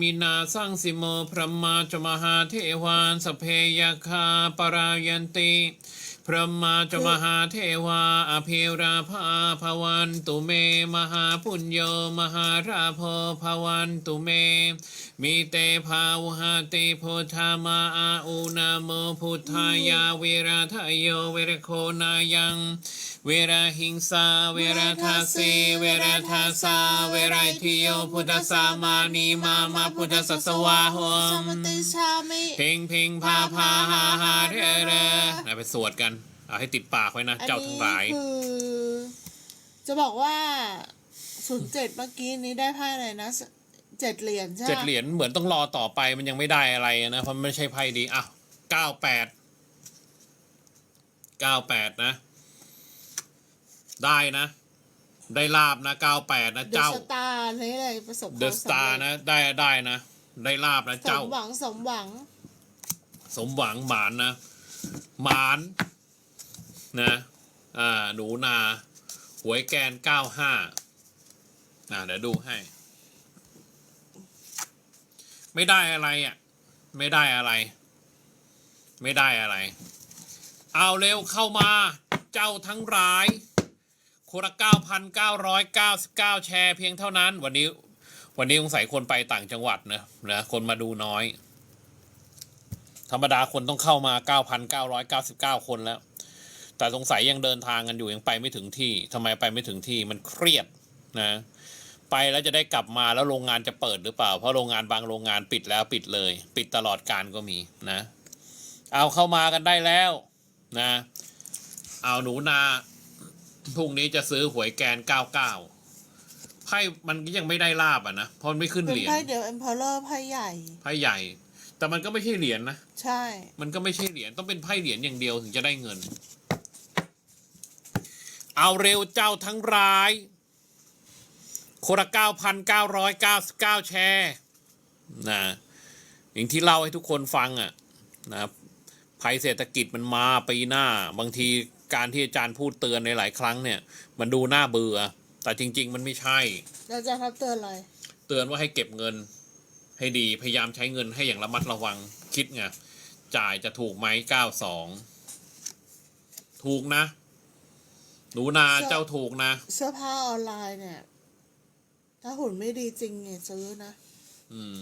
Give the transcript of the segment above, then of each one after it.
มินาสร้างสิโมพระมาจมหาเทวานสเพยคาปรายันติพระมาจมหาเทวาอภิราภาภวันตุเม มหาปุญโยมหาราโพภวันตุเม มีเตภาวหาติพุทธามาอาอุนาโมพุทธายาเวราทายโยเวรโคนายังเวราหิงสาเวราทาสีเวราทาสาเวราทิโยพุทธสามานีมามาพุทธสัสวาหสมมติชามิเพลงเพลงพาพาฮาฮาเรเรนะไปสวดกัน เอาให้ติดปากไว้นะ เจ้าทั้งหลายอันนี้คือ จะบอกว่าศูนย์เจ็ดเมื่อกี้นี้ได้ไพ่อะไรนะเจ็ดเหรียญใช่ไหมเจ็ดเหรียญเหมือนต้องรอต่อไปมันยังไม่ได้อะไรนะ เพราะมันไม่ใช่ไพ่ดี อะเก้าแปดเก้าแปดนะ ได้นะ ได้ลาบนะเก้าแปดนะเดอะเจ้าสตาร์นี่เลยประสบควมเดอะสตาร์นะ ได้ได้นะ ได้ลาบนะสเจ้ามหวังสมหวัง สมหวังหมานนะ หมานนะอ่าหนูนาหวยแกนเก้าห้าอ่าเดี๋ยวดูให้ ไม่ได้อะไรอะ ไม่ได้อะไร ไม่ได้อะไร เอาเร็วเข้ามา เจ้าทั้งร้าย คนละเก้าพันเก้าร้อยเก้าสิบเก้าแชร์เพียงเท่านั้น วันนี้ วันนี้สงสัยคนไปต่างจังหวัดนะนะคนมาดูน้อย ธรรมดาคนต้องเข้ามา 9,999 คนแล้ว แต่สงสัยยังเดินทางกันอยู่ยังไปไม่ถึงที่ทำไมไปไม่ถึงที่มันเครียดนะไปแล้วจะได้กลับมาแล้วโรงงานจะเปิดหรือเปล่า เพราะโรงงานบางโรงงานปิดแล้วปิดเลย ปิดตลอดการก็มีนะ เอาเข้ามากันได้แล้วนะ เอาหนูนา พรุ่งนี้จะซื้อหวยแกน99ไพ่มันก็ยังไม่ได้ลาบอะนะเพราะมันไม่ขึ้นเป็นเหรียญไพ่เดี๋ยวเอ็มพอเลอร์ไพ่ใหญ่ ไพ่ใหญ่ แต่มันก็ไม่ใช่เหรียญนะ ใช่ มันก็ไม่ใช่เหรียญต้องเป็นไพ่เหรียญอย่างเดียวถึงจะได้เงิน เอาเร็วเจ้าทั้งร้าย คนละเก้าพันเก้าร้อยเก้าสิบเก้าแชร์นะอย่างที่เล่าให้ทุกคนฟังอะนะครับภัยเศรษฐกิจมันมาปีหน้า บางที การที่อาจารย์พูดเตือนในหลายครั้งเนี่ย มันดูน่าเบื่อ แต่จริง ๆ มันไม่ใช่เราจะทับเตือนอะไร เตือนว่าให้เก็บเงิน ให้ดีพยายามใช้เงินให้อย่างระมัดระวังคิดไงจ่ายจะถูกไหมเก้าสองถูกนะ หนูนาเสื้อ เจ้าถูกนะ เสื้อผ้าออนไลน์เนี่ย ถ้าหุ่นไม่ดีจริงเนี่ยซื้อนะ อืม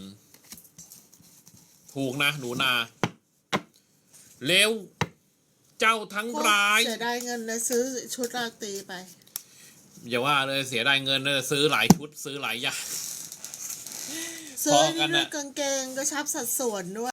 ถูกนะ หนูนา เร็ว เจ้าทั้งร้าย เสียดายเงินเลยซื้อชุดราตรีไปอย่าว่าเลยเสียดายเงินนะซื้อหลายชุดซื้อหลายอย่าง ซื้อพอนี่กันด้วยอะกางเกงกระชับสัดส่วนด้วย